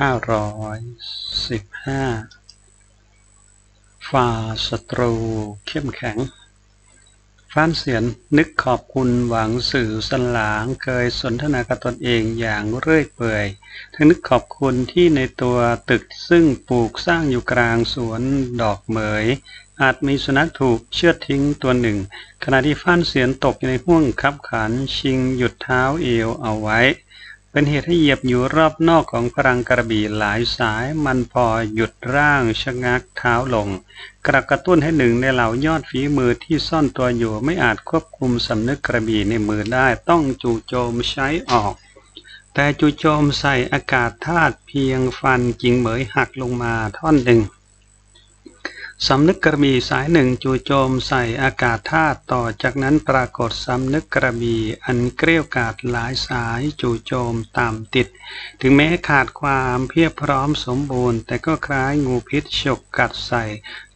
ห้าร้อยสิบห้าฝ่าศัตรูเข้มแข็ง ฟ้านเสียนนึกขอบคุณหวังสื่อสลางเคยสนทนากับตนเองอย่างเรื่อยเปื่อยทั้งนึกขอบคุณที่ในตัวตึกซึ่งปลูกสร้างอยู่กลางสวนดอกเหมย อาจมีสุนัขถูกเชือดทิ้งตัวหนึ่ง ขณะที่ฟ้านเสียนตกอยู่ในห่วงคับขันชิงหยุดเท้าเอวเอาไว้ เป็นเหตุให้เหยียบอยู่รอบนอกของพรังกระบี่หลายสายมันพอหยุดร่างชะงักเท้าลง กระกระตุ้นให้หนึ่งในเหล่ายอดฝีมือที่ซ่อนตัวอยู่ไม่อาจควบคุมสำนึกกระบี่ในมือได้ต้องจู่โจมใช้ออก แต่จู่โจมใส่อากาศธาตุเพียงฟันจิงเหมยหักลงมาท่อนหนึ่ง สำนึกกระบี่สายหนึ่งจู่โจมใส่อากาศธาตุต่อจากนั้นปรากฏสำนึกกระบี่อันเกลี้ยวกาดหลายสายจู่โจมตามติด ถึงแม้ขาดความเพียบพร้อมสมบูรณ์ แต่ก็คล้ายงูพิษฉกกัดใส่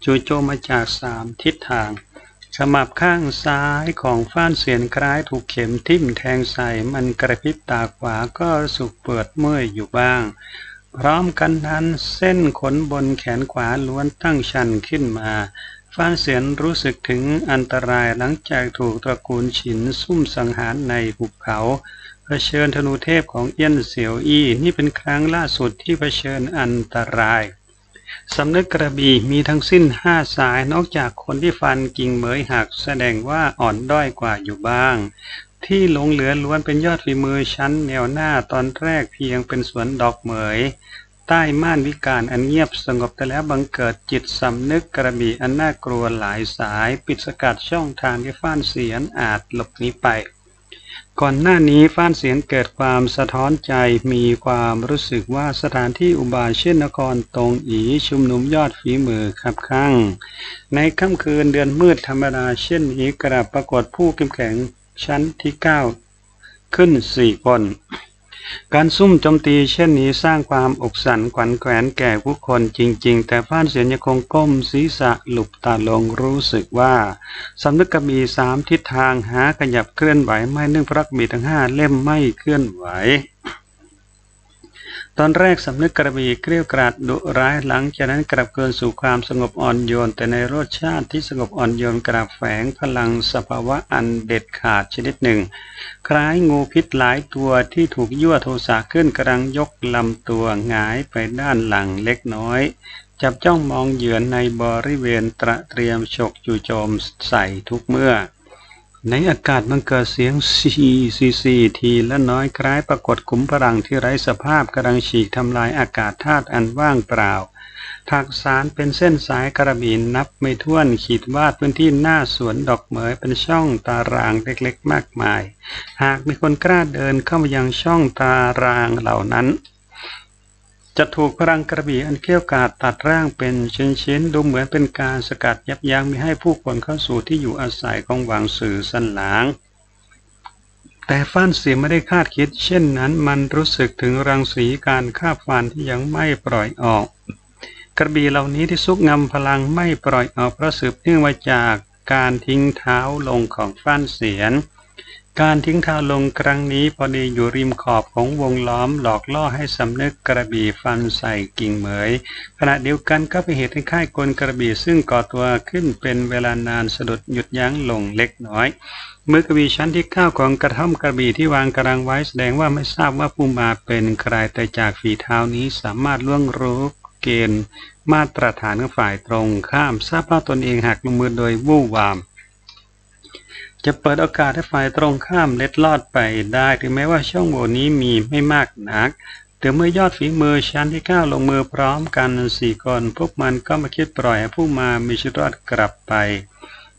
จู่โจมมาจากสามทิศทางขมับข้างซ้ายของฟ้านเสียนคล้ายถูกเข็มทิ่มแทงใส่มันกระพริบตาขวาก็สุกเปิดเมื่อยอยู่บ้าง พร้อมกันนั้นเส้นขนบนแขนขวาล้วนตั้งชันขึ้นมาฟ้านเสียนรู้สึกถึงอันตรายหลังจากถูกตระกูลฉินซุ่มสังหารในหุบเขาเผชิญธนูเทพของเอี้ยนเสี่ยวอี้นี่เป็นครั้งล่าสุดที่เผชิญอันตรายสำนึกกระบี่มีทั้งสิ้นห้าสายนอกจากคนที่ฟันกิ่งเหมยหักแสดงว่าอ่อนด้อยกว่าอยู่บ้าง ที่หลงเหลือล้วนเป็นยอดฝีมือชั้นแนวหน้าตอนแรกเพียงเป็นสวนดอกเหมย ใต้ม่านวิการอันเงียบสงบแต่แล้วบังเกิดจิตสำนึกกระบี่อันน่ากลัวหลายสาย ปิดสกัดช่องทางที่ฟ้านเสียนอาจหลบหนีไป ก่อนหน้านี้ฟ้านเสียนเกิดความสะท้อนใจมีความรู้สึกว่าสถานที่อุบาทเช่นนครตรงอีชุมนุมยอดฝีมือขับข้างในค่ำคืนเดือนมืดธรรมดาเช่นนี้กระปรากฏผู้เข้มแข็ง ชั้นที่เก้าขึ้นสี่คน การซุ่มโจมตีเช่นนี้สร้างความอกสั่นขวัญแขวนแก่ผู้คนจริง ๆ แต่ฟ้านเสียนยังคงก้มศีรษะหลุบตาลงรู้สึกว่าสำนึกกระบี่สามทิศทางหาขยับเคลื่อนไหวไม่เนื่องพระกระบีทั้งห้าเล่มไม่เคลื่อนไหว ตอนแรกสำนึกกระบี่เกลี้ยวกราดดุร้ายหลังจากนั้นกลับเกินสู่ความสงบอ่อนโยน แต่ในรสชาติที่สงบอ่อนโยนกลับแฝงพลังสภาวะอันเด็ดขาดชนิดหนึ่ง คล้ายงูพิษหลายตัวที่ถูกยั่วโทสะขึ้นกำลังยกลำตัวหงายไปด้านหลังเล็กน้อย จับจ้องมองเหยื่อในบริเวณตระเตรียมฉกจู่โจมใส่ทุกเมื่อ ในอากาศมันเกิดเสียงซีซีซีทีละน้อยคล้ายปรากฏขุมพลังที่ไร้สภาพกำลังฉีกทำลายอากาศธาตุอันว่างเปล่าถักสารเป็นเส้นสายกระบินนับไม่ถ้วนขีดวาดพื้นที่หน้าสวนดอกเหมยเป็นช่องตารางเล็กๆมากมาย หากมีคนกล้าเดินเข้ามายังช่องตารางเหล่านั้น จะถูกพลังกระบี่อันเกี้ยวกาดตัดร่างเป็นชิ้นๆดูเหมือนเป็นการสกัดยับยั้งไม่ให้ผู้คนเข้าสู่ที่อยู่อาศัยของหวังสื่อสันหลาง แต่ฟ้านเสียไม่ได้คาดคิด เช่นนั้นมันรู้สึกถึงรังสีการฆ่าฟันที่ยังไม่ปล่อยออก กระบี่เหล่านี้ที่ซุกงำพลังไม่ปล่อยออกเพราะสืบเนื่องมาจากการทิ้งเท้าลงของฟ้านเสียน การทิ้งเท้าลงครั้งนี้พอดีอยู่ริมขอบของวงล้อมหลอกล่อให้สำนึกกระบี่ฟันใส่กิ่งเหมย ขณะเดียวกันก็เป็นเหตุให้ค่ายกลกระบี่ซึ่งก่อตัวขึ้นเป็นเวลานานสะดุดหยุดยั้งลงเล็กน้อยมือกระบี่ชั้นที่เก้าของกระท่อมกระบี่ที่วางกำลังไว้แสดงว่าไม่ทราบว่าผู้มาเป็นใครแต่จากฝีเท้านี้สามารถล่วงรู้เกณฑ์ มาตรฐานของฝ่ายตรงข้ามทราบว่าตนเองหักลงมือโดยวู่วาม จะเปิดโอกาสให้ฝ่ายตรงข้ามเล็ดลอดไปได้ถึงแม้ว่าช่องโหว่นี้มีไม่มากนัก แต่เมื่อยอดฝีมือชั้นที่เก้าลงมือพร้อมกันสี่คนพวกมันก็มาคิดปล่อยให้ผู้มามีชีวิตรอดกลับไป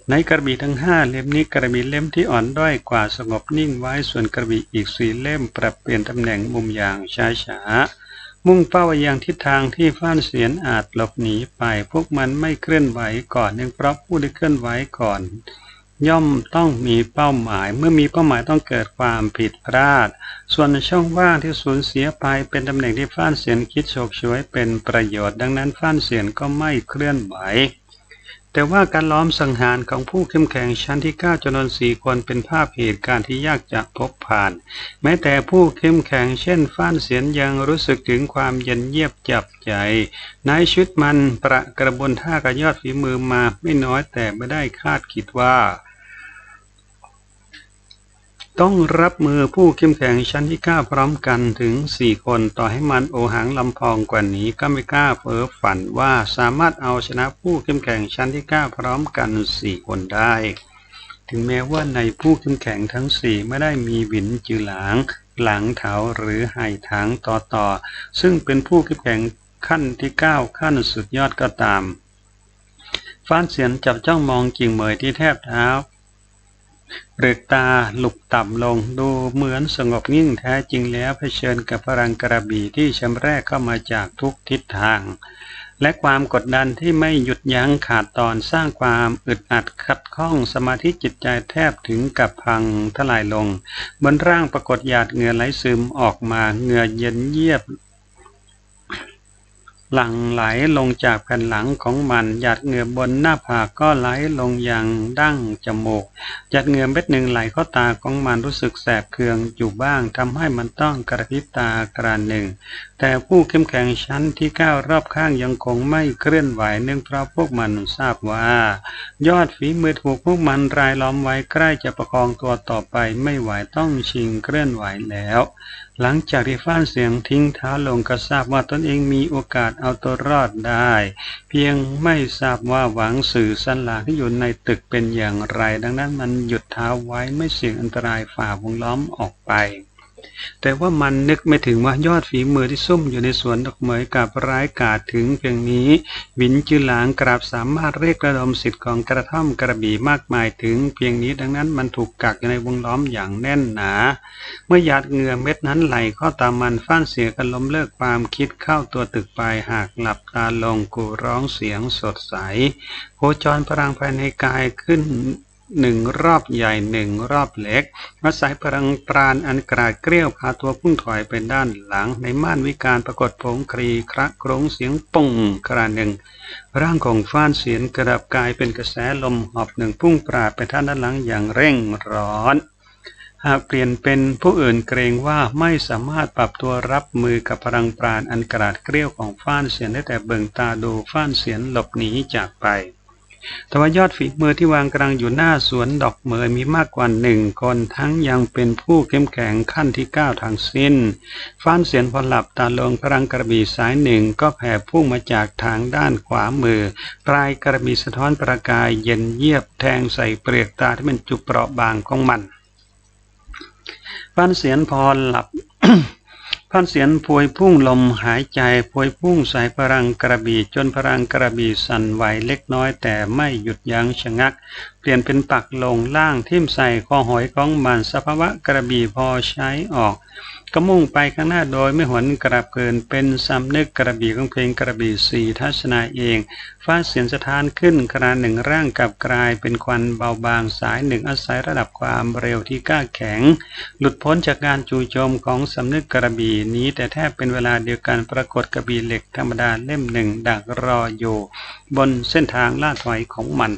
ในกระบี่ทั้งห้าเล่มนี้กระบี่เล่มที่อ่อนด้อยกว่าสงบนิ่งไว้ส่วนกระบี่อีกสี่เล่มปรับเปลี่ยนตำแหน่งมุมอย่างช้าๆมุ่งเป้าไปยังทิศทางที่ฟ้านเสียนอาจหลบหนีไป พวกมันไม่เคลื่อนไหวก่อนเนื่องเพราะผู้ที่เคลื่อนไหวก่อน ย่อมต้องมีเป้าหมาย เมื่อมีเป้าหมายต้องเกิดความผิดพลาด ส่วนช่องว่างที่สูญเสียไปเป็นตำแหน่งที่ฟ้านเสียนคิดโฉกฉวยเป็นประโยชน์ ดังนั้นฟ้านเสียนก็ไม่เคลื่อนไหว แต่ว่าการล้อมสังหารของผู้เข้มแข็งชั้นที่9จำนวนสี่คนเป็นภาพเหตุการณ์ที่ยากจะพบผ่าน แม้แต่ผู้เข้มแข็งเช่นฟ้านเสียนยังรู้สึกถึงความเย็นเยียบจับใจนายชุดมันประกระบวนท่ากระยอดฝีมือมาไม่น้อยแต่ไม่ได้คาดคิดว่า ต้องรับมือผู้เข้มแข็งชั้นที่ก้าพร้อมกันถึงสี่คนต่อให้มันโอหังลำพองกว่านี้ก็ไม่กล้าเพ้อฝันว่าสามารถเอาชนะผู้เข้มแข็งชั้นที่ก้าพร้อมกันสี่คนได้ ถึงแม้ว่าในผู้เข้มแข็งทั้งสี่ไม่ได้มีวินจือหลาง หลังเถาหรือไห่ทางต่อต่อ ซึ่งเป็นผู้เข้มแข็งขั้นที่เก้าขั้นสุดยอดก็ตามฟ้านเสียนจับจ้องมองกิ่งเหมยที่แทบเท้า เปลือกตาหลุกต่ำลงดูเหมือนสงบนิ่งแท้จริงแล้วเผชิญกับพลังกระบี่ที่ชำแรกเข้ามาจากทุกทิศทาง และความกดดันที่ไม่หยุดยั้งขาดตอนสร้างความอึดอัดขัดข้องสมาธิจิตใจแทบถึงกับพังทลายลง บนร่างปรากฏหยาดเหงื่อไหลซึมออกมาเหงื่อเย็นเยียบ หลั่งไหลลงจากแผ่นหลังของมันหยาดเหงื่อบนหน้าผากก็ไหลลงยังดั้งจมูกหยาดเหงื่อเม็ดหนึ่งไหลเข้าตาของมันรู้สึกแสบเคืองอยู่บ้างทำให้มันต้องกระพริบตากระหนึ่ง แต่ผู้เข้มแข็งชั้นที่ก้ารอบข้างยังคงไม่เคลื่อนไหวเนื่องเพราะพวกมันทราบว่า ยอดฝีมือถูกพวกมันรายล้อมไว้ใกล้จะประคองตัวต่อไปไม่ไหวต้องชิงเคลื่อนไหวแล้ว หลังจากที่ฟ้านเสียงทิ้งเท้าลงก็ทราบว่าตนเองมีโอกาสเอาตัวรอดได้ เพียงไม่ทราบว่าหวังสื่อสันหลาที่อยู่ในตึกเป็นอย่างไร ดังนั้นมันหยุดเท้าไว้ไม่เสี่ยงอันตรายฝ่าวงล้อมออกไป แต่ว่ามันนึกไม่ถึงว่ายอดฝีมือที่ซุ่มอยู่ในสวนดอกเหมยกับร้ายกาจถึงเพียงนี้ วินจือหลางกราบสามารถเรียกระดมสิทธิ์ของกระท่อมกระบี่มากมายถึงเพียงนี้ดังนั้นมันถูกกักอยู่ในวงล้อมอย่างแน่นหนา เมื่อหยาดเหงื่อเม็ดนั้นไหลเข้าตามมันฟ้านเสียกันล้มเลิกความคิดเข้าตัวตึกไปหากหลับตาลงกูร้องเสียงสดใสโคจรพลังภายในกายขึ้น หนึ่งรอบใหญ่หนึ่งรอบเล็กอาศัยพลังปราณอันกราดเกลี้ยวพาตัวพุ่งถอยไปด้านหลัง ในม่านวิการปรากฏผงครีคระกรงเสียงปุ่งคราหนึ่ง ร่างของฟ้านเสียนกระดับกายเป็นกระแสลมหอบหนึ่งพุ่งปราดไปท่านด้านหลังอย่างเร่งร้อนหากเปลี่ยนเป็นผู้อื่นเกรงว่าไม่สามารถปรับตัวรับมือกับพลังปราณอันกราดเกลี้ยวของฟ้านเสียนได้แต่เบิ่งตาดูฟ้านเสียนหลบหนีจากไป แต่ว่ายอดฝีมือที่วางกลางอยู่หน้าสวนดอกเมยมีมากกว่าหนึ่งคนทั้งยังเป็นผู้เข้มแข็งขั้นที่เก้าทางสิ้น ฟ้านเสียนพอหลับตาลงพลังกระบี่สายหนึ่งก็แผ่พุ่งมาจากทางด้านขวามือ ปลายกระบี่สะท้อนประกายเย็นเยียบแทงใส่เปลือกตาที่เป็นจุเปราะบางของมันฟ้านเสียนพอหลับ พันเสียนพวยพุ่งลมหายใจพวยพุ่งใส่พลังกระบี่จนพลังกระบี่สั่นไหวเล็กน้อยแต่ไม่หยุดยั้งชะงัก เปลี่ยนเป็นปักลงล่างทิ่มใส่คอหอยของมันสภาวะกระบี่พอใช้ออก ก็มุ่งไปข้างหน้าโดยไม่หวนกระบเกินเป็นสำนึกกระบี่ของเพลงกระบี่สี่ทัศนาเองฟ้าเสียงสถานขึ้นคราหนึ่งร่างกับกลายเป็นควันเบาบางสายหนึ่งอาศัยระดับความเร็วที่กล้าแข็ง หลุดพ้นจากการจู่โจมของสำนึกกระบี่นี้ แต่แทบเป็นเวลาเดียวกันปรากฏกระบี่เหล็กธรรมดาเล่มหนึ่งดักรออยู่ บนเส้นทางล่าถอยของมัน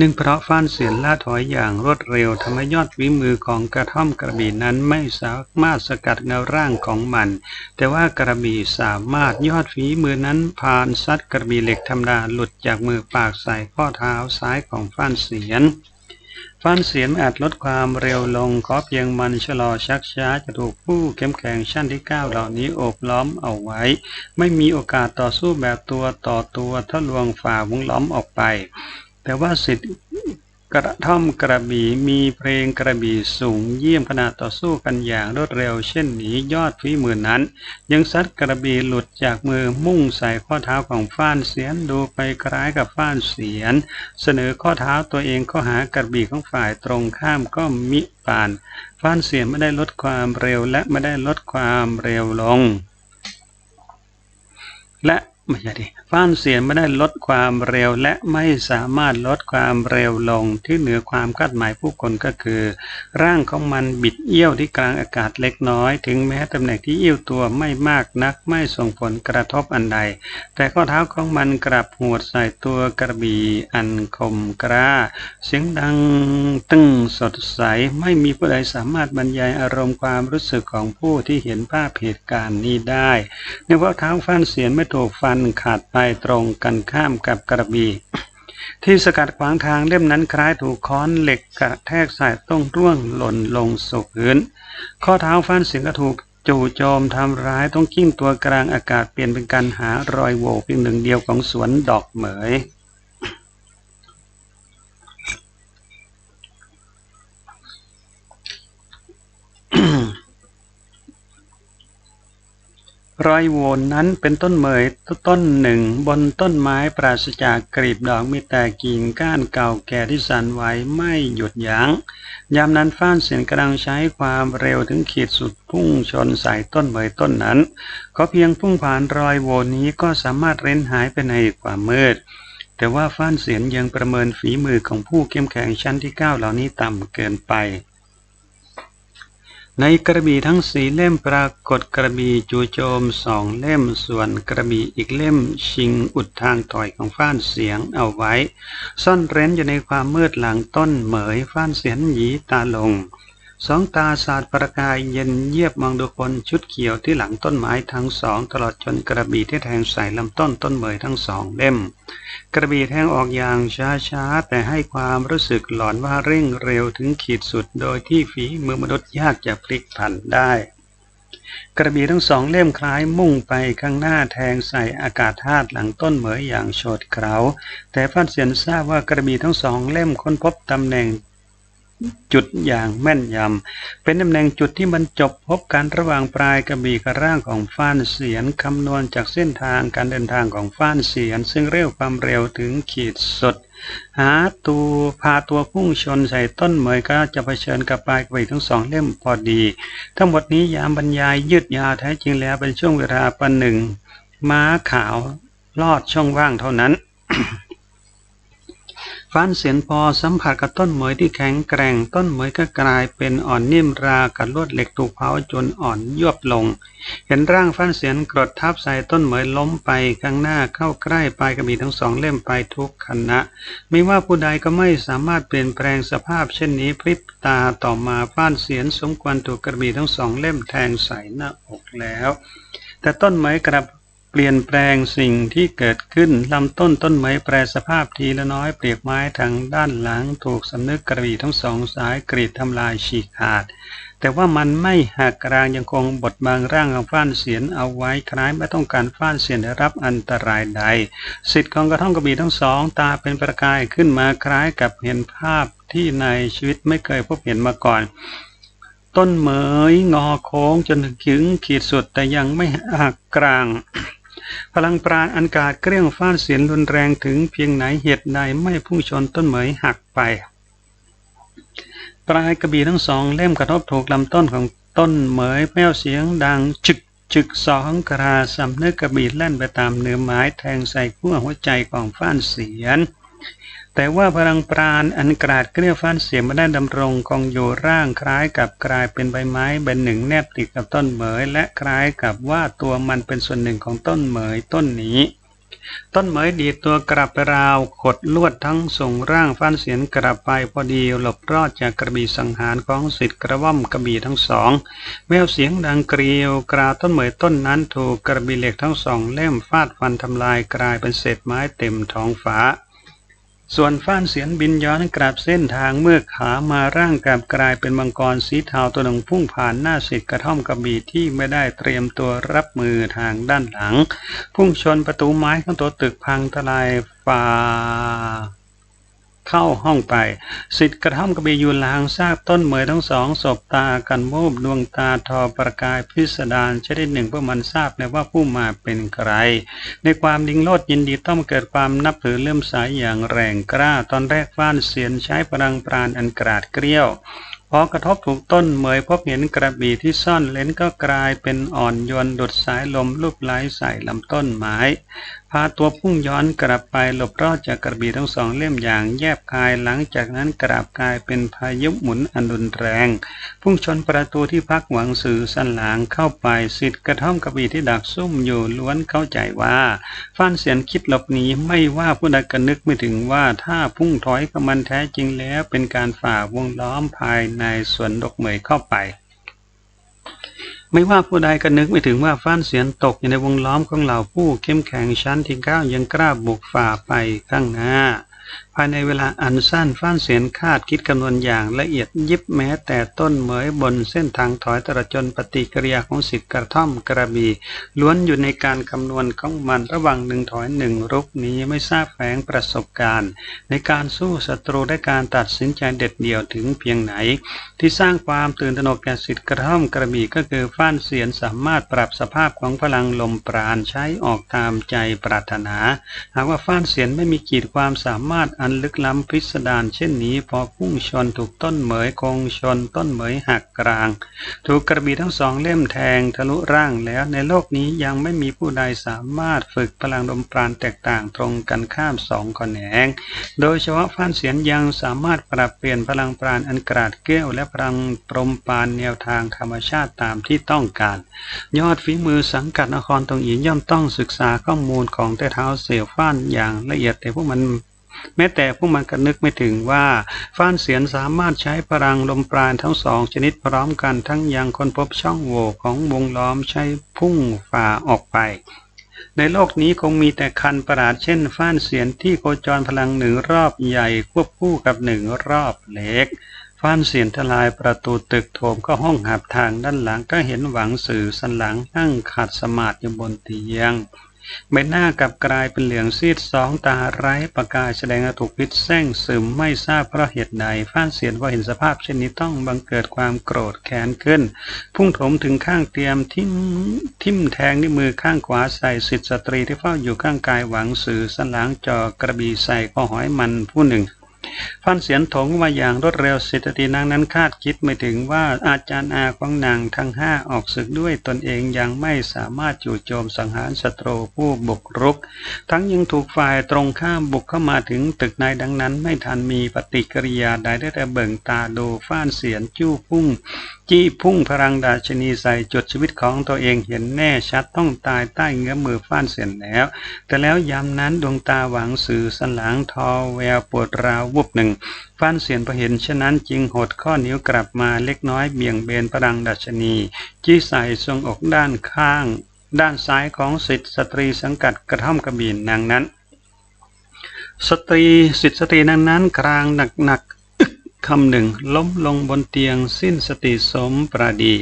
หนึ่งเพราะฟ้านเสียนล่าถอยอย่างรวดเร็วทำให้ยอดวิมือของกระท่อมกระบี่นั้นไม่สามารถสกัดเงาร่างของมัน แต่ว่ากระบี่สามารถยอดฝีมือนั้นผ่านซัดกระบี่เหล็กธรรมดาหลุดจากมือปากใส่ข้อเท้าซ้ายของฟ้านเสียนฟ้านเสียนอาจลดความเร็วลงขอเพียงมันชะลอชักช้าจะถูกผู้เข้มแข็งชั้นที่เก้าเหล่านี้โอบล้อมเอาไว้ ไม่มีโอกาสต่อสู้แบบตัวต่อตัวถ้าลวงฝ่าวงล้อมออกไป แต่ว่าสิทธิ์กระท่อมกระบี่มีเพลงกระบี่สูงเยี่ยมขณะต่อสู้กันอย่างรวดเร็วเช่นนี้ยอดฝีมือนั้น ยังซัดกระบี่หลุดจากมือมุ่งใส่ข้อเท้าของฟ้านเสียนดูไปคล้ายกับฟ้านเสียน เสนอข้อเท้าตัวเองข้อหากระบี่ของฝ่ายตรงข้ามก็มิปาน ฟ้านเสียนไม่ได้ลดความเร็วและไม่ได้ลดความเร็วลง และ ไม่ใช่ดิฟ้านเสียนไม่ได้ลดความเร็วและไม่สามารถลดความเร็วลงที่เหนือความคาดหมายผู้คนก็คือ ร่างของมันบิดเอี้ยวที่กลางอากาศเล็กน้อย ถึงแม้ตำแหน่งที่เอี้ยวตัวไม่มากนักไม่ส่งผลกระทบอันใด แต่ข้อเท้าของมันกลับหวดใส่ตัวกระบี่อันคมกร้า เสียงดังตึงสดใสไม่มีผู้ใดสามารถบรรยายอารมณ์ความรู้สึกของผู้ที่เห็นภาพเหตุการณ์นี้ได้ในว่องจาเท้าฟ้านเสียนไม่ถูกฟันขาดไปตรงกันข้ามกับกระบี่ที่สกัดขวางทางเล่มนั้นคล้ายถูกค้อนเหล็กกระแทกใส่ต้องร่วงหล่นลงสู่พื้น ข้อเท้าฟันเสียงก็ถูกจู่โจมทำร้ายต้องกิ้งตัวกลางอากาศเปลี่ยนเป็นการหารอยโหวเพียงหนึ่งเดียวของสวนดอกเหมย รอยโวนนั้นเป็นต้นเหมยต้นหนึ่ง บนต้นไม้ปราศจากกลีบดอกมีแต่กิ่งก้านเก่าแก่ที่สั่นไหวไม่หยุดยัง้งยามนั้นฟ้านเสียงกำลังใช้ความเร็วถึงขีดสุดพุ่งชนใส่ต้นเหมยต้นนั้นขาเพียงพุ่งผ่านรอยโวนนี้ก็สามารถเร้นหายไปในความมืด แต่ว่าฟ้านเสียนยังประเมินฝีมือของผู้เข้มแข็งชั้นที่เก้าเหล่านี้ต่ำเกินไป ในกระบี่ทั้งสีเล่มปรากฏกระบี่จูโจมสองเล่มส่วนกระบี่อีกเล่มชิงอุดทางถอยของฟ้านเสียงเอาไว้ ซ่อนเร้นอยู่ในความมืดหลังต้นเหมยฟ้านเสียงหยีตาลง สองตาสาดประกายเย็นเยียบมองดูคนชุดเขียวที่หลังต้นไม้ทั้งสอง ตลอดจนกระบี่ที่แทงใส่ลำต้นต้นเหมยทั้งสองเล่ม กระบี่แทงออกอย่างช้าๆ แต่ให้ความรู้สึกหลอนว่าเร่งเร็วถึงขีดสุด โดยที่ฝีมือมนุษย์ยากจะพลิกผันได้ กระบี่ทั้งสองเล่มคล้ายมุ่งไปข้างหน้าแทงใส่อากาศธาตุหลังต้นเหมยอย่างโฉดเกราแต่ฟันเสียนทราบว่ากระบี่ทั้งสองเล่มค้นพบตำแหน่ง จุดอย่างแม่นยำ เป็นตำแหน่งจุดที่บรรจบพบกันระหว่างปลายกระบี่กับร่างของฟ้านเสียนคำนวณจากเส้นทางการเดินทางของฟ้านเสียน ซึ่งเร็วความเร็วถึงขีดสุด หาตัวพาตัวพุ่งชนใส่ต้นเหมยก็จะเผชิญกับปลายกระบี่ทั้งสองเล่มพอดี ทั้งหมดนี้ยามบรรยายยืดยาวแท้จริงแล้วเป็นช่วงเวลาประหนึ่งม้าขาวลอดช่องว่างเท่านั้น ฟันเสียนพอสัมผัสกับต้นเหมยที่แข็งแกร่ง ต้นเหมยก็กลายเป็นอ่อนนิ่มรากับลวดเหล็กถูกเผาจนอ่อนยวบลง เห็นร่างฟันเสียนกรดทับใส่ต้นเหมยล้มไปข้างหน้าเข้าใกล้ปลายกระบี่ทั้งสองเล่มไปทุกขณะ ไม่ว่าผู้ใดก็ไม่สามารถเปลี่ยนแปลงสภาพเช่นนี้พริบตาต่อมาฟ้านเสียนสมควรถูกกระบี่ทั้งสองเล่มแทงใส่หน้าอกแล้ว แต่ต้นไม้กลับ เปลี่ยนแปลงสิ่งที่เกิดขึ้นลำต้นต้นไม้แปรสภาพทีละน้อยเปลียกไม้ทางด้านหลังถูกสำนึกกระบี่ทั้งสองสายกรีดทำลายฉีกขาด แต่ว่ามันไม่หักกรางยังคงบดบางร่างของฟ้านเสียนเอาไว้คล้ายไม่ต้องการฟ้านเสียนได้รับอันตรายใดสิทธิ์ของกระท่อมกระบี่ทั้งสองตาเป็นประกายขึ้นมาคล้ายกับเห็นภาพที่ในชีวิตไม่เคยพบเห็นมาก่อนต้นเหมยงอโค้งจนถึงขีดสุดแต่ยังไม่หักกลาง พลังปราณอันกาดเกลี้ยงฟาดเสียงรุนแรงถึงเพียงไหนเหตุใดไม่พุ่งชนต้นเหมยหักไป ปลายกระบี่ทั้งสองเล่มกระทบถูกลำต้นของต้นเหมยแมวเสียงดังจึกจึกสองกราสำนึกกระบี่แล่นไปตามเนื้อไม้แทงใส่ขั้วหัวใจของฟ้านเสียน แต่ว่าพลังปราณอันกราดเกลี้ยฟันเสียไม่ได้ดำรงคงอยู่ร่างคล้ายกับกลายเป็นใบไม้ใบหนึ่งแนบติดกับต้นเหมย และคล้ายกับว่าตัวมันเป็นส่วนหนึ่งของต้นเหมยต้นนี้ ต้นเหมยดีตัวกลับไปราวขดลวดทั้งส่งร่างฟันเสียนกลับไปพอดีหลบรอดจากกระบี่สังหารของสิทธิ์กระว่ำกระบี่ทั้งสอง แมวเสียงดังเกลียวกราต้นเหมยต้นนั้นถูกกระบี่เหล็กทั้งสองเล่มฟาดฟันทำลายกลายเป็นเศษไม้เต็มท้องฟ้า ส่วนฟ้านเสียนบินย้อนกลับเส้นทางเมื่อขามาร่างกลับกลายเป็นมังกรสีเทาตัวหนึ่งพุ่งผ่านหน้าสิทธิ์กระท่อมกระบี่ที่ไม่ได้เตรียมตัวรับมือทางด้านหลัง พุ่งชนประตูไม้ของตัวตึกพังทลายฟ้า เข้าห้องไป สิทธิ์กระท่อมกระบี่อยู่หลังซากต้นเหมยทั้งสองศบตากันมูบดวงตาทอประกายพิสดารชนิดหนึ่งเพื่อมันทราบเลยว่าผู้มาเป็นใคร ในความดิ้งโลดยินดีต้องเกิดความนับถือเลื่อมใสยอย่างแรงกล้า ตอนแรกฟ้านเสียนใช้พลังปราณอันกราดเกลี้ยวพอกระทบถูกต้นเหมยพบเห็นกระบี่ที่ซ่อนเลนก็กลายเป็นอ่อนโยนดุดสายลมลูกไหลใส่ลำต้นไม้พาตัวพุ่งย้อนกลับไปหลบรอดจากกระบี่ทั้งสองเล่มอย่างแยบคายหลังจากนั้นกลับกลายเป็นพายุหมุนอันรุนแรง พุ่งชนประตูที่พักหวังสื่อสันหลางเข้าไปสิทธิ์กระท่อมกระบี่ที่ดักซุ่มอยู่ล้วนเข้าใจว่าฟ้านเสียนคิดหลบหนีไม่ว่าผู้ใดก็นึกไม่ถึงว่าถ้าพุ่งถอยกับมันแท้จริงแล้วเป็นการฝ่าวงล้อมภายในสวนดอกเหมยเข้าไป ไม่ว่าผู้ใดก็นึกไม่ถึงว่าฟ้านเสียนตกอยู่ในวงล้อมของเหล่าผู้เข้มแข็งชั้นที่เก้ายังกล้าบุกฝ่าไปข้างหน้า ภายในเวลาอันสั้นฟ้านเสียนคาดคิดคำนวณอย่างละเอียดยิบแม้แต่ต้นเหมยบนเส้นทางถอยตระจนปฏิกิริยาของสิทธิกระท่อมกระบีล้วนอยู่ในการคำนวณของมันระหว่างหนึ่งถอยหนึ่งรุกนี้ไม่ทราบแฝงประสบการณ์ ในการสู้ศัตรูได้การตัดสินใจเด็ดเดี่ยวถึงเพียงไหน ที่สร้างความตื่นตระหนกแก่สิทธิกระท่อมกระบีก็คือฟ้านเสียนสามารถปรับสภาพของพลังลมปราณใช้ออกตามใจปรารถนา หากว่าฟ้านเสียนไม่มีกีดความสามารถอันลึกล้ำพิสดารเช่นนี้ พอพุ่งชนถูกต้นเหมยคงชนต้นเหมยหักกลาง ถูกกระบี่ทั้งสองเล่มแทงทะลุร่างแล้วในโลกนี้ยังไม่มีผู้ใดสามารถฝึกพลังลมปราณแตกต่างตรงกันข้ามสองขแขนงโดยเฉพาะฟ้านเสียนยังสามารถปรับเปลี่ยนพลังปราณอันกราดเกลี้ยวและพลังปรมปานแนวทางธรรมชาติตามที่ต้องการ ยอดฝีมือสังกัดนครตรงอีย่อมต้องศึกษาข้อมูลของแต่เท้าเสี่ยวฟ้านอย่างละเอียดแต่พวกมัน แม้แต่พวกมันก็นึกไม่ถึงว่าฟ้านเสียนสามารถใช้พลังลมปราณทั้งสองชนิดพร้อมกันทั้งยังคนพบช่องโหว่ของวงล้อมใช้พุ่งฝ่าออกไป ในโลกนี้คงมีแต่คันประหลาดเช่นฟ้านเสียนที่โคจรพลังหนึ่งรอบใหญ่ควบคู่กับหนึ่งรอบเล็กฟ้านเสียนทลายประตูตึกโถมก็ห้องหับทางด้านหลังก็เห็นหวังสื่อสันหลังนั่งขัดสมาธิอยู่บนเตียง ใบหน้ากลับกลายเป็นเหลืองซีดสองตาไร้ประกายแสดงถูกพิษแซงซึมไม่ทราบเพราะเหตุใดฟ้านเสียนว่าเห็นสภาพเช่นนี้ต้องบังเกิดความโกรธแค้นขึ้น พุ่งถมถึงข้างเตรียมทิมทิมแทงนิ้วมือข้างขวาใส่สิทธิสตรีที่เฝ้าอยู่ข้างกายหวังสื่อสลางจอกระบีใส่ข้อหอยมันผู้หนึ่ง ฟันเสียนถงมาอย่างรวดเร็วสิทธินางนั้นคาดคิดไม่ถึงว่าอาจารย์อาของนางทั้งห้าออกศึกด้วยตนเองยังไม่สามารถจู่โจมสังหารศัตรูผู้บุกรุก ทั้งยังถูกฝ่ายตรงข้ามบุกเข้ามาถึงตึกนายดังนั้น ไม่ทันมีปฏิกิริยาใดได้แต่เบิ่งตาดูฟ้านเสียนจู้พุ่ง จี้พุ่งพลังดาชนีใส่จุดชีวิตของตัวเองเห็นแน่ชัดต้องตายใต้เงื้อมือฟ้านเสียนแล้ว แต่แล้วยามนั้นดวงตาหวังสื่อสลางทอแววปวดราววุบหนึ่งฟ้านเสียนพอเห็นเช่นนั้นจึงหดข้อนิ้วกลับมาเล็กน้อยเบี่ยงเบนพลังดัชนี จี้ใส่ทรงอกด้านข้าง ด้านซ้ายของสิทธิสตรีสังกัดกระท่อมกระบี่นางนั้น สตรีสิทธิสตรีนางนั้นกลางหนักหนัก คำหนึ่งล้มลงบนเตียงสิ้นสติสมประดี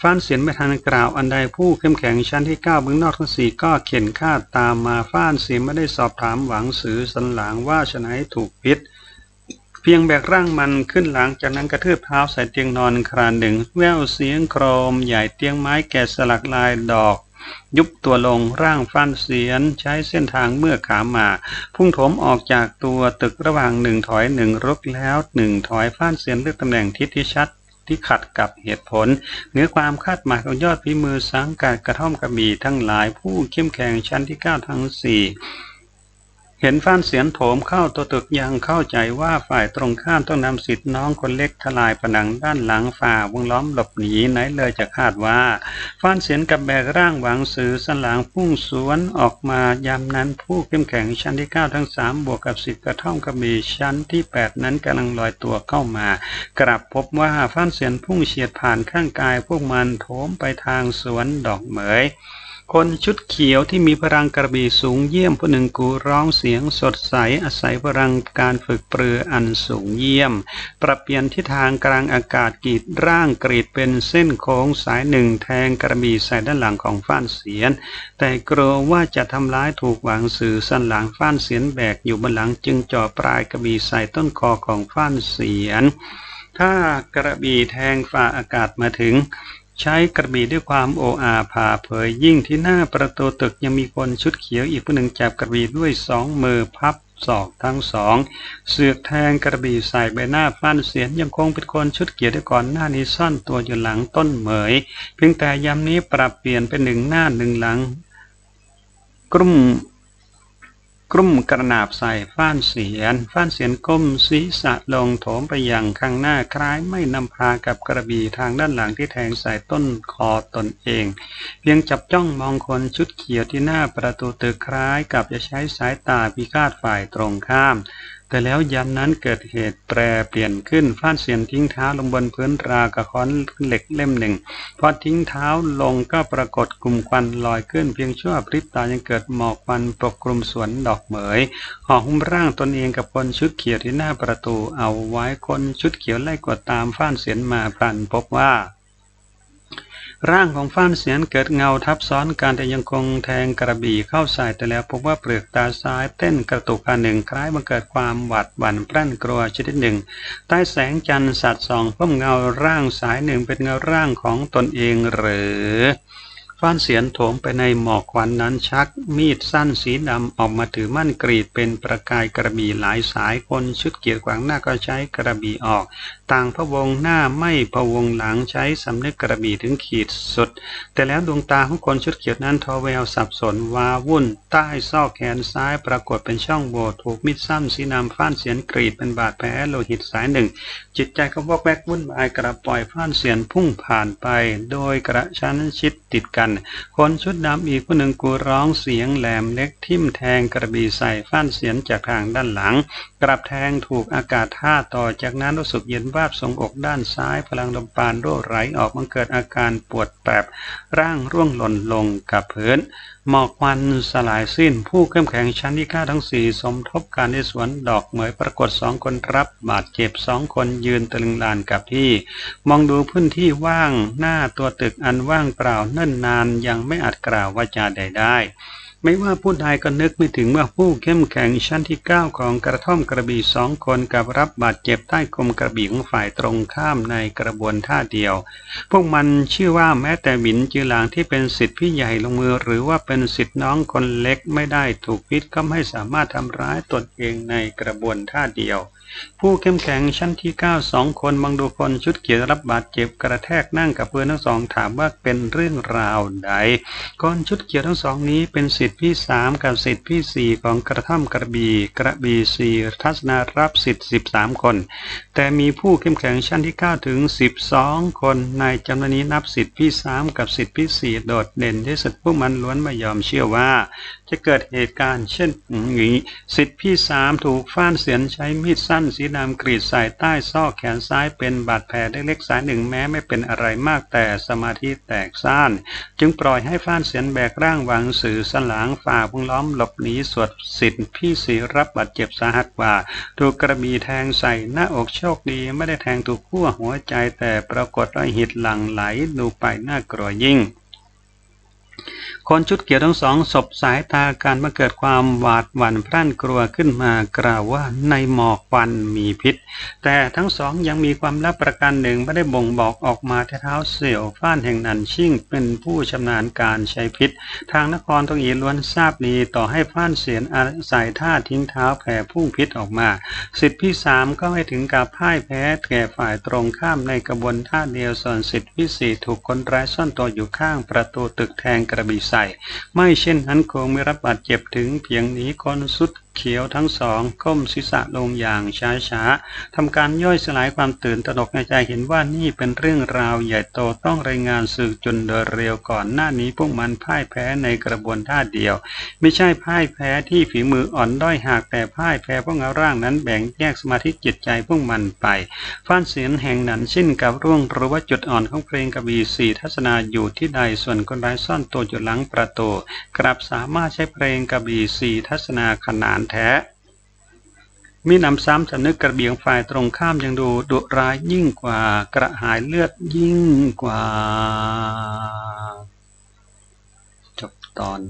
ฟ้านเสียนไม่ทันกล่าวอันใดผู้เข้มแข็งชั้นที่เก้าเบื้องนอกทั้งสี่ก็เข็นคาตามมาฟ้านเสียนไม่ได้สอบถามหวังสือสันหลังว่าฉนัยถูกพิษ เพียงแบกร่างมันขึ้นหลังจากนั้นกระทืบเท้าใส่เตียงนอนครานหนึ่ง แววเสียงโครมใหญ่เตียงไม้แกะสลักลายดอก ยุบตัวลงร่างฟันเสียนใช้เส้นทางเมื่อขามา พุ่งถมออกจากตัวตึกระหว่างหนึ่งถอยหนึ่งรุกแล้วหนึ่งถอยฟันเสียนเลือกตำแหน่งทิศที่ชัดที่ขัดกับเหตุผลเนื้อความคาดหมายของยอดพิมือสังกัดกระท่อมกระบี่ทั้งหลายผู้เข้มแข็งชั้นที่เก้าทั้งสี่ เห็นฟ้านเสียนโถมเข้าตัวตึกยังเข้าใจว่าฝ่ายตรงข้ามต้องนำสิทธิ์น้องคนเล็กทลายผนังด้านหลังฝ่าวงล้อมหลบหนีไหนเลยจะคาดว่าฟ้านเสียนกับแบกร่างหวังสือสลางพุ่งสวนออกมายามนั้นผู้เข้มแข็งชั้นที่เก้าทั้งสามบวกกับสิทธิ์กระท่อมกระบี่ชั้นที่แปดนั้นกำลังลอยตัวเข้ามากลับพบว่าฟ้านเสียนพุ่งเฉียดผ่านข้างกายพวกมันโถมไปทางสวนดอกเหมย คนชุดเขียวที่มีพลังกระบี่สูงเยี่ยมผู้หนึ่งกูร้องเสียงสดใสอาศัยพลังการฝึกปรืออันสูงเยี่ยม ปรับเปลี่ยนทิศทางกลางอากาศกีดร่างกรีดเป็นเส้นโค้งสายหนึ่งแทงกระบี่ใส่ด้านหลังของฟ้านเสียน แต่กลัวว่าจะทำร้ายถูกหวังสื่อสันหลังฟ้านเสียนแบกอยู่บนหลังจึงจ่อปลายกระบี่ใส่ต้นคอของฟ้านเสียนถ้ากระบี่แทงฝ่าอากาศมาถึง ใช้กระบี่ด้วยความโออาผ่าเผยยิ่งที่หน้าประตูตึกยังมีคนชุดเขียวอีกผู้หนึ่งจับกระบี่ด้วยสองมือพับศอกทั้งสองเสือกแทงกระบี่ใส่ใบหน้าฟันเสียนยังคงเป็นคนชุดเกียรติก่อนหน้านี้ซ่อนตัวอยู่หลังต้นเหมย เพียงแต่ยามนี้ปรับเปลี่ยนเป็นหนึ่งหน้าหนึ่งหลังกลุ่ม กลุ่มกระนาบใส่ฟ้านเสียน ฟ้านเสียนก้มศีรษะลงโถมไปยังข้างหน้าคล้ายไม่นำพากับกระบี่ทางด้านหลังที่แทงใส่ต้นคอตนเอง เพียงจับจ้องมองคนชุดเขียวที่หน้าประตูตึกคล้ายกับจะใช้สายตาพิฆาตฝ่ายตรงข้าม แต่แล้วยามนั้นเกิดเหตุแปรเปลี่ยนขึ้นฟานเสียนทิ้งเท้าลงบนพื้นรากระค้อนเหล็กเล่มหนึ่ง พอทิ้งเท้าลงก็ปรากฏกลุ่มควันลอยขึ้น เพียงชั่วพริบตายังเกิดหมอกควันปกคลุมสวนดอกเหมยห่อหุ้มร่างตนเองกับคนชุดเขียวที่หน้าประตูเอาไว้คนชุดเขียวไล่กวดตามฟ้านเสียนมาพลันพบว่า ร่างของฟ้านเสียนเกิดเงาทับซ้อนกันแต่ยังคงแทงกระบี่เข้าใส่แต่แล้วพบว่าเปลือกตาซ้ายเต้นกระตุกอันหนึ่งคล้ายบังเกิดความหวาดหวั่นพรั่นกลัวชนิดหนึ่ง ใต้แสงจันทร์สัตว์สองพ้มเงาร่างสายหนึ่งเป็นเงาร่างของตนเองหรือฟ้านเสียนโถมไปในหมอกควันนั้นชัก มีดสั้นสีดำออกมาถือมั่นกรีดเป็นประกายกระบี่หลายสายคนชุดเกียรติขวางหน้าก็ใช้กระบี่ออกต่างพะวงหน้าไม่พะวงหลังใช้สำนึกกระบี่ถึงขีดสุด แต่แล้วดวงตาของคนชุดเกียรตินั้นทอแววสับสนวาวุ่น ใต้ซอกแขนซ้ายปรากฏเป็นช่องโหว่ถูกมีดสั้นสีดำฟ้านเสียนกรีดเป็นบาดแผลโลหิตสายหนึ่ง จิตใจก็วอกแวกวุ่นวายกระปล่อยฟ้านเสียนพุ่งผ่านไป โดยกระชั้นชิดติดกัน คนชุดดำอีกผู้หนึ่งกูร้องเสียงแหลมเล็กทิ่มแทงกระบี่ใส่ฟ้านเสียนจากทางด้านหลัง กลับแทงถูกอากาศท่าต่อจากนั้นรู้สึกเย็นวาบทรงอกด้านซ้าย พลังลมปานโรไหลออกมันเกิดอาการปวดแปบร่างร่วงหล่นลงกับพื้นหมอกควันสลายสิ้น ผู้เข้มแข็งชั้นที่ข้าทั้งสี่สมทบการในสวนดอกเหมยปรากฏสองคนรับบาดเจ็บสองคนยืนตะลึงลานกับที่ มองดูพื้นที่ว่างหน้าตัวตึกอันว่างเปล่าเนิ่นนานยังไม่อาจกล่าวว่าจาใดได้ ไม่ว่าผู้ใดก็นึกไม่ถึงเมื่อผู้เข้มแข็งชั้นที่เก้าของกระท่อมกระบี่สองคนกับรับบาดเจ็บใต้คมกระบี่ของฝ่ายตรงข้ามในกระบวนท่าเดียว พวกมันชื่อว่าแม้แต่หมินจือหลางที่เป็นสิทธิพี่ใหญ่ลงมือ หรือว่าเป็นสิทธิน้องคนเล็กไม่ได้ถูกพิษก็ไม่สามารถทำร้ายตนเองในกระบวนท่าเดียว ผู้เข้มแข็งชั้นที่เก้าสองคนบางดูคนชุดเกียรรับบาดเจ็บกระแทกนั่งกับเพื่อนทั้งสองถามว่าเป็นเรื่องราวใดคนชุดเกียรทั้งสองนี้เป็นสิทธิพี่สามกับสิทธิพี่สี่ของกระท่อมกระบี่กระบี่สี่ทัศนารับสิทธิสิบสามคน แต่มีผู้เข้มแข็งชั้นที่เก้าถึงสิบสองคนในจำนวนนี้นับสิทธิพี่สามกับสิทธิพี่สี่โดดเด่นที่สุดพวกมันล้วนไม่ยอมเชื่อว่าจะเกิดเหตุการณ์ เช่นนี้สิทธิพี่สามถูกฟ้านเสียนใช้มีดสั้นสีดำกรีดใส่ใต้ซอกแขนซ้ายเป็นบาดแผลเล็กๆสายหนึ่งแม้ไม่เป็นอะไรมากแต่สมาธิแตกซ่าน จึงปล่อยให้ฟ้านเสียนแบกร่างวางสื่อสลางฝ่าพุงล้อมหลบหนีสวดสิทธิ์พี่สีรับบาดเจ็บสาหัสกว่า ถูกกระบี่แทงใส่หน้าอกโชคดีไม่ได้แทงถูกขั้วหัวใจแต่ปรากฏว่าหิดหลังไหลดูไปน่ากลัวยิ่งคนชุดเขียวทั้งสองศบสายตาการมาเกิดความหวาดหวั่นพรั่นกลัวขึ้นมากล่าวว่าในหมอกควันมีพิษ แต่ทั้งสองยังมีความลับประการหนึ่งไม่ได้บ่งบอกออกมาเท้าเสี่ยวฟ้านแห่งนันชิ่งเป็นผู้ชำนาญการใช้พิษ ทางนครตองอีล้วนทราบดีต่อให้ฟ้านเสียนอาศัยท่าทิ้งเท้าแผ่พุ่งพิษออกมา สิทธิพี่สามก็ไม่ถึงกับพ่ายแพ้แก่ฝ่ายตรงข้ามในกระบวนท่าเดียวส่วนสิทธิพี่สี่ถูกคนร้ายซ่อนตัวอยู่ข้างประตูตึกแทงกระบี่ส่ ไม่เช่นนั้นคงไม่รับบาดเจ็บถึงเพียงนี้คนสุด เขียวทั้งสองก้มศีรษะลงอย่างช้าๆทำการย่อยสลายความตื่นตระหนกในใจเห็นว่านี่เป็นเรื่องราวใหญ่โตต้องรายงานสื่อจนโดยเร็วก่อนหน้านี้พวกมันพ่ายแพ้ในกระบวนท่าเดียว ไม่ใช่พ่ายแพ้ที่ฝีมืออ่อนด้อยหากแต่พ่ายแพ้พวกเงาร่างนั้นแบ่งแยกสมาธิจิตใจพวกมันไปฟ้านเสียงแห่งนั้นชิ้นกับร่วงรู้ว่าจุดอ่อนของเพลงกบีสี่ทัศนาอยู่ที่ใดส่วนคนร้ายซ่อนตัวอยู่หลังประตูกลับสามารถใช้เพลงกบีสี่ทัศนาขนานแท้มีนำซ้ำสำนึกกระเบียงฝ่ายตรงข้ามยังดูดุร้ายยิ่งกว่ากระหายเลือดยิ่งกว่า จบตอน